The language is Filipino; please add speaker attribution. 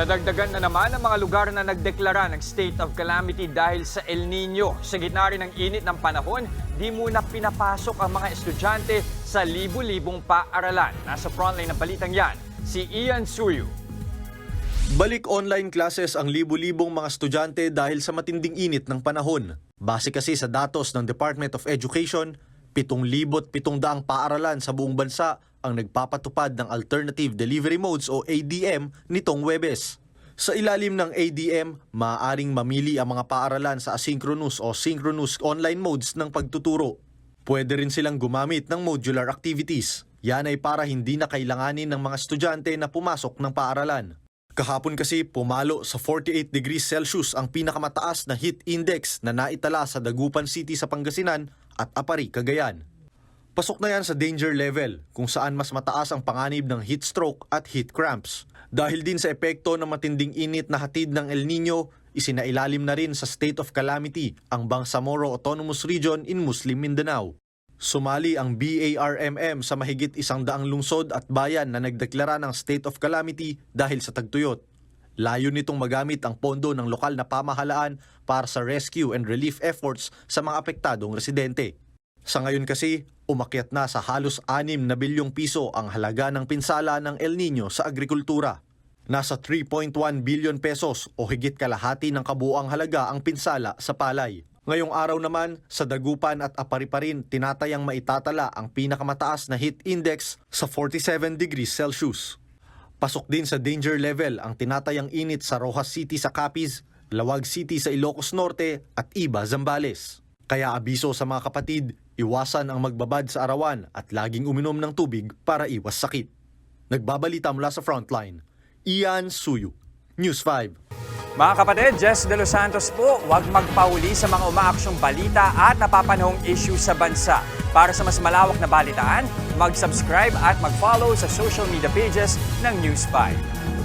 Speaker 1: Nadagdagan na naman ang mga lugar na nagdeklara ng state of calamity dahil sa El Nino. Sa gitna rin ng init ng panahon, di muna pinapasok ang mga estudyante sa libu-libong paaralan. Nasa frontline ng balitang yan, si Ian Suyu.
Speaker 2: Balik online classes ang libu-libong mga estudyante dahil sa matinding init ng panahon. Base kasi sa datos ng Department of Education, 7,700 paaralan sa buong bansa ang nagpapatupad ng Alternative Delivery Modes o ADM nitong Webes. Sa ilalim ng ADM, maaaring mamili ang mga paaralan sa asynchronous o synchronous online modes ng pagtuturo. Pwede rin silang gumamit ng modular activities. Yan ay para hindi na kailanganin ng mga estudyante na pumasok ng paaralan. Kahapon kasi pumalo sa 48 degrees Celsius ang pinakamataas na heat index na naitala sa Dagupan City sa Pangasinan at Apari, Cagayan. Pasok na yan sa danger level kung saan mas mataas ang panganib ng heat stroke at heat cramps. Dahil din sa epekto ng matinding init na hatid ng El Nino, isinailalim na rin sa state of calamity ang Bangsamoro Autonomous Region in Muslim Mindanao. Sumali ang BARMM sa mahigit isang daang lungsod at bayan na nagdeklara ng state of calamity dahil sa tagtuyot. Layo nitong magamit ang pondo ng lokal na pamahalaan para sa rescue and relief efforts sa mga apektadong residente. Sa ngayon kasi, umakyat na sa halos 6 na bilyong piso ang halaga ng pinsala ng El Nino sa agrikultura. Nasa 3.1 billion pesos o higit kalahati ng kabuang halaga ang pinsala sa palay. Ngayong araw naman, sa Dagupan at Apari pa rin tinatayang maitatala ang pinakamataas na heat index sa 47 degrees Celsius. Pasok din sa danger level ang tinatayang init sa Rojas City sa Capiz, Lawag City sa Ilocos Norte at Iba, Zambales. Kaya abiso sa mga kapatid, iwasan ang magbabad sa arawan at laging uminom ng tubig para iwas sakit. Nagbabalita mula sa frontline, Ian Suyu, News 5.
Speaker 1: Mga kapatid, Jess De Los Santos po, huwag magpauli sa mga umaaksyong balita at napapanahong issue sa bansa. Para sa mas malawak na balitaan, mag-subscribe at mag-follow sa social media pages ng News 5.